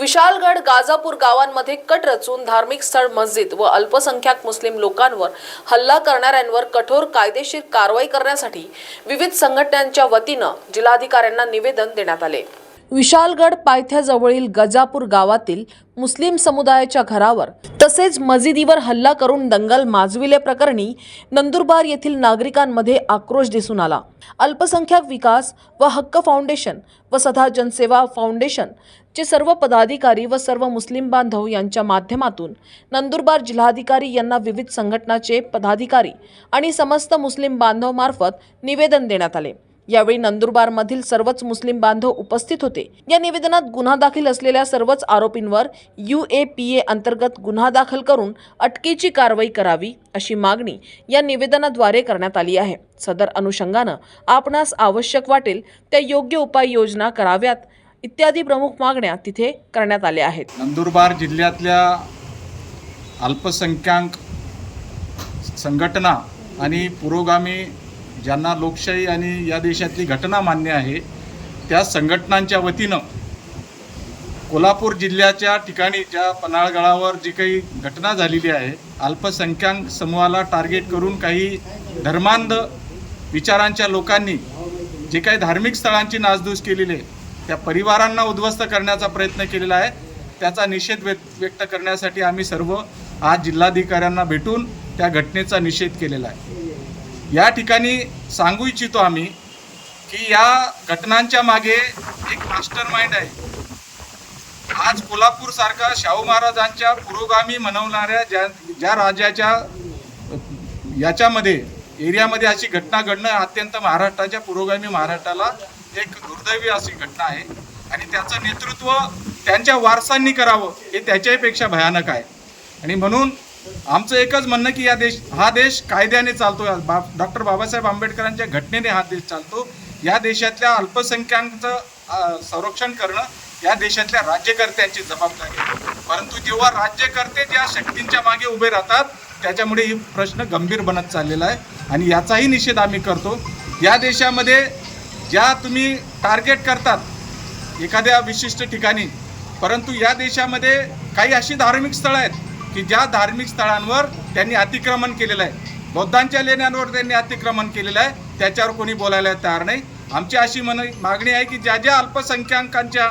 विशालगड गाजापूर गावांमध्ये कट रचून धार्मिक स्थळ मस्जिद व अल्पसंख्याक मुस्लिम लोकांवर हल्ला करणाऱ्यांवर कठोर कायदेशीर कारवाई करण्यासाठी विविध संघटनांच्या वतीनं जिल्हाधिकाऱ्यांना निवेदन देण्यात आले. विशालगड पायथ्याजवळील गजापूर गावातील मुस्लिम समुदायाच्या घरावर तसेच मजिदीवर हल्ला करून दंगल माजविल्याप्रकरणी नंदुरबार येथील नागरिकांमध्ये आक्रोश दिसून आला. अल्पसंख्याक विकास व हक्क फाउंडेशन व सदा जनसेवा फाउंडेशन चे सर्व पदाधिकारी व सर्व मुस्लिम बांधव यांच्या माध्यमातून नंदुरबार जिल्हाधिकारी यांना विविध संघटनाचे पदाधिकारी आणि समस्त मुस्लिम बांधव मार्फत निवेदन देण्यात आले. यावेळी नंदुरबारमधील सर्वच मुस्लिम बांधव उपस्थित होते. या निवेदनात गुन्हा दाखल असलेल्या सर्वच आरोपींवर यू ए पी ए अंतर्गत गुन्हा दाखल करून अटकेची कारवाई करावी अशी मागणी या निवेदनाद्वारे करण्यात आली आहे. सदर अनुषंगानं आपणास आवश्यक वाटेल त्या योग्य उपाययोजना कराव्यात इत्यादी प्रमुख मागण्या तिथे करण्यात आल्या आहेत. नंदुरबार जिल्ह्यातल्या अल्पसंख्याक संघटना आणि पुरोगामी ज्यांना लोकशाही आणि या देशातली घटना मान्य आहे त्या संघटनांच्या वतीनं कोल्हापूर जिल्ह्याच्या ठिकाणी ज्या पन्हाळगडावर जी काही घटना झालेली आहे अल्पसंख्याक समूहाला टार्गेट करून काही धर्मांध विचारांच्या लोकांनी जे काही धार्मिक स्थळांची नासधूस केलेली आहे त्या परिवारांना उद्ध्वस्त करण्याचा प्रयत्न केलेला आहे. त्याचा निषेध व्यक्त व्यक्त करण्यासाठी आम्ही सर्व आज जिल्हाधिकाऱ्यांना भेटून त्या घटनेचा निषेध केलेला आहे. या ठिकाणी सांगू इच्छितो आम्ही की या घटनांच्या मागे एक मास्टर माइंड आहे. आज कोल्हापूर सारखा शाहू महाराजांच्या पुरोगामी म्हणवणाऱ्या ज्या ज्या राज्याच्या याच्यामध्ये एरियामध्ये अशी घटना घडणं अत्यंत महाराष्ट्राच्या पुरोगामी महाराष्ट्राला एक दुर्दैवी अशी घटना आहे. आणि त्याचं नेतृत्व त्यांच्या वारसांनी करावं हे त्याच्याहीपेक्षा भयानक आहे. आणि म्हणून आमचं एकच म्हणणं की या देश हा देश कायद्याने चालतो. बा डॉक्टर बाबासाहेब आंबेडकरांच्या घटनेने हा देश चालतो. या देशातल्या अल्पसंख्याकांचं संरक्षण करणं या देशातल्या राज्यकर्त्यांची जबाबदारी परंतु जेव्हा राज्यकर्ते ज्या शक्तींच्या मागे उभे राहतात त्याच्यामुळे ही प्रश्न गंभीर बनत चाललेला आहे. आणि याचाही निषेध आम्ही करतो. या देशामध्ये ज्या तुम्ही टार्गेट करतात एखाद्या विशिष्ट ठिकाणी परंतु या देशामध्ये काही अशी धार्मिक स्थळं आहेत की ज्या धार्मिक स्थळांवर त्यांनी अतिक्रमण केलेलं आहे बौद्धांच्या लेण्यांवर त्यांनी अतिक्रमण केलेलं आहे त्याच्यावर कोणी बोलायला तयार नाही. आमची अशी मन मागणी आहे की ज्या ज्या अल्पसंख्याकांच्या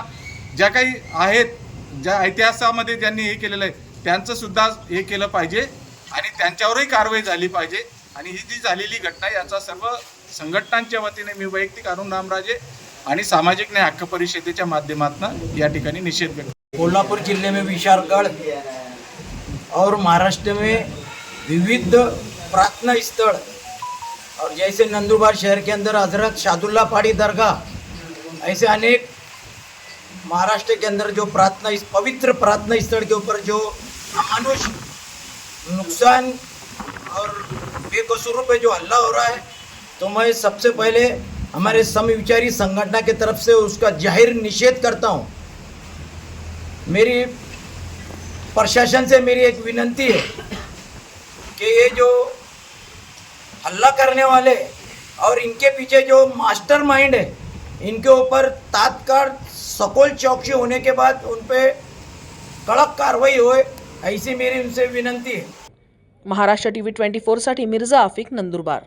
ज्या काही आहेत ज्या इतिहासामध्ये ज्यांनी हे केलेलं आहे त्यांचं सुद्धा हे केलं पाहिजे आणि त्यांच्यावरही कारवाई झाली पाहिजे. आणि ही जी झालेली घटना याचा सर्व संघटनांच्या वतीने मी वैयक्तिक अरुण रामराजे आणि सामाजिक न्याय हक्क परिषदेच्या माध्यमातून या ठिकाणी निषेध व्यक्त कोल्हापूर जिले में और महाराष्ट्र में विविध प्रार्थना स्थल। और जैसे नंदुरबार शहर के अंदर हज़रत शादुल्ला पहाड़ी दरगाह, ऐसे अनेक महाराष्ट्र के अंदर जो प्रार्थना इस पवित्र प्रार्थना स्थल के ऊपर जो अमानुष नुकसान और बेकसूरों पे जो हल्ला हो रहा है तो मैं सबसे पहले हमारे समविचारी संगठन की तरफ़ से उसका ज़ाहिर निषेध करता हूँ। मेरी प्रशासन से मेरी एक विनंती है कि ये जो हल्ला करने वाले और इनके पीछे जो मास्टर माइंड है इनके ऊपर तात्काल सकोल चौकसी होने के बाद उन पर कड़क कार्रवाई होए ऐसी मेरी उनसे विनंती है। महाराष्ट्र टीव्ही ट्वेंटी फोरसाठी मिर्झा आफिक नंदुरबार।